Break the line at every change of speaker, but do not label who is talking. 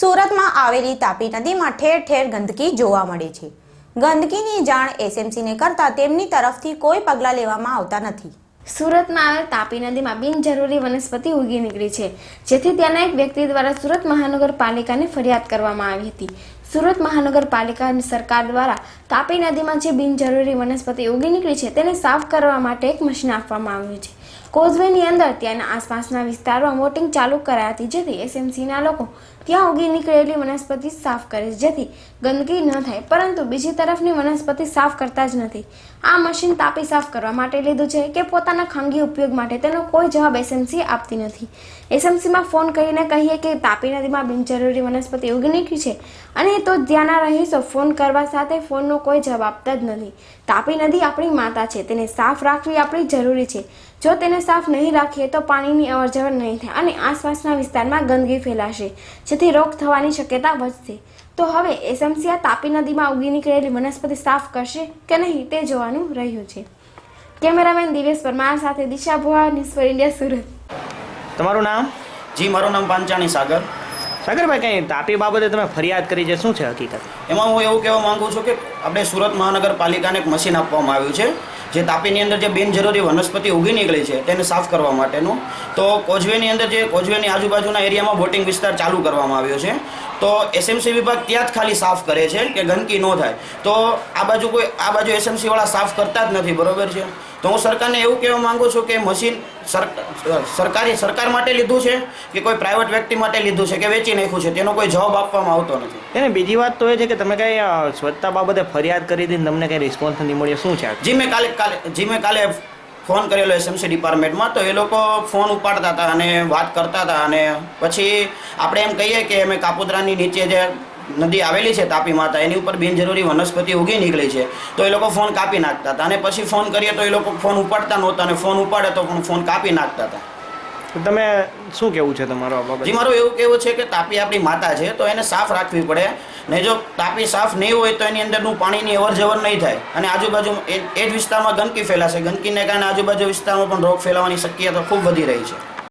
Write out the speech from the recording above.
સુરતમાં આવેલી તાપી નદીમાં ઠેર ઠેર ગંદકી જોવા મળે છે. ગંદકીની જાણ એસએમસીને કરતા તેમની તરફથી કોઈ પગલાં લેવામાં આવતા નથી.
સુરતમાં આવેલ તાપી નદીમાં બિનજરૂરી વનસ્પતિ ઉગી નીકળી છે, જેથી ત્યાંના એક વ્યક્તિ દ્વારા સુરત મહાનગરપાલિકાને ફરિયાદ કરવામાં આવી હતી. સુરત મહાનગરપાલિકા સરકાર દ્વારા તાપી નદીમાં જે બિનજરૂરી વનસ્પતિ ઉગી નીકળી છે, તેને સાફ કરવા માટે એક મશીન આપવામાં આવ્યું છે. કોઝવેની અંદર ત્યાંના આસપાસના વિસ્તારમાં વોટિંગ ચાલુ કરાઈ હતી, જેથી એસએમસીના લોકો ત્યાં ઉગી નીકળેલી વનસ્પતિ સાફ કરે છે. જેથી ગંદકી ન થાય, પરંતુ બીજી તરફની વનસ્પતિ સાફ કરતા જ નથી. આ મશીન તાપી સાફ કરવા માટે લીધું છે કે પોતાના ખાનગી ઉપયોગ માટે તેનો કોઈ જવાબ એસએમસી આપતી નથી. એસએમસીમાં ફોન કરીને કહીએ કે તાપી નદીમાં બિનજરૂરી વનસ્પતિ ઉગી નીકળી છે અને તો ધ્યાના રહીશો ફોન કરવા સાથે ફોનનો કોઈ જવાબ આપતા જ નથી. તાપી નદી આપણી માતા છે, તેને સાફ રાખવી આપણી જરૂરી છે. જો તેને સાફ નહીં રાખીએ તો પાણીની અવરજવર નહીં થાય અને આસપાસના વિસ્તારમાં ગંદકી ફેલાશે. જેથી રોગ થવાની શક્યતા વધશે. તો હવે એસએમસી આ તાપી નદીમાં ઉગી નીકળેલી વનસ્પતિ સાફ કરશે કે નહીં તે જોવાનું રહ્યું છે. કેમેરામેન દિવેશ પરમાર સાથે દિશા ભોળા ન્યૂઝ ફોર ઇન્ડિયા સુરત.
તમારું નામ?
જી મારું નામ પાંચાણી સાગર.
સાગરભાઈ, કંઈ તાપી બાબતે તમે ફરિયાદ કરી છે? શું છે હકીકત?
એમાં હું એવું કહેવા માંગુ છું કે આપણે સુરત મહાનગરપાલિકાને એક મશીન આપવામાં આવ્યું છે, જે તાપીની અંદર જે બિનજરૂરી વનસ્પતિ ઉગી નીકળી છે, તેને સાફ કરવા માટેનું. તો કોઝવેની અંદર જે, કોઝવેની આજુબાજુના એરિયામાં બોટિંગ વિસ્તાર ચાલુ કરવામાં આવ્યો છે. તો એસએમસી વિભાગ ત્યાં જ ખાલી સાફ કરે છે કે ગંદકી ન થાય. તો આ બાજુ કોઈ, આ બાજુ એસએમસીવાળા સાફ કરતા જ નથી, બરોબર છે? તો હું સરકારને એવું કહેવા માંગુ છું કે મશીન સર- સરકારી સરકાર માટે લીધું છે કે કોઈ પ્રાઇવેટ વ્યક્તિ માટે લીધું છે કે વેચી નાખ્યું છે? તેનો કોઈ જવાબ આપવામાં આવતો નથી.
અને બીજી વાત તો એ છે કે તમે કંઈ સ્વચ્છતા બાબતે ફરિયાદ કરી દીધી તમને કંઈ રિસ્પોન્સ નથી મળ્યો શું છે?
જી મેં કાલે કાલે જી મેં કાલે ફોન કરેલો એસએમસી ડિપાર્ટમેન્ટમાં તો એ લોકો ફોન ઉપાડતા હતા અને વાત કરતા હતા અને પછી આપણે એમ કહીએ કે અમે કાપોદ્રાની નીચે જે નદી આવેલી છે તાપી માતા એની ઉપર બિનજરૂરી વનસ્પતિ ઉગી નીકળી છે. તો એ લોકો ફોન કાપી નાખતા હતા અને પછી ફોન કરીએ તો એ લોકો ફોન ઉપાડતા નહોતા અને ફોન ઉપાડે તો પણ ફોન કાપી નાખતા હતા.
તમે શું કેવું છે તમારો
જી મારું એવું કેવું છે કે તાપી આપણી માતા છે તો એને સાફ રાખવી પડે. ને જો તાપી સાફ નહીં હોય તો એની અંદરનું પાણીની અવર જવર નહીં થાય. અને આજુબાજુ એ એ જ વિસ્તારમાં ગંદકી ફેલાશે. ગંદકીને કારણે આજુબાજુ વિસ્તારમાં પણ રોગ ફેલાવાની શક્યતા ખૂબ વધી રહી છે.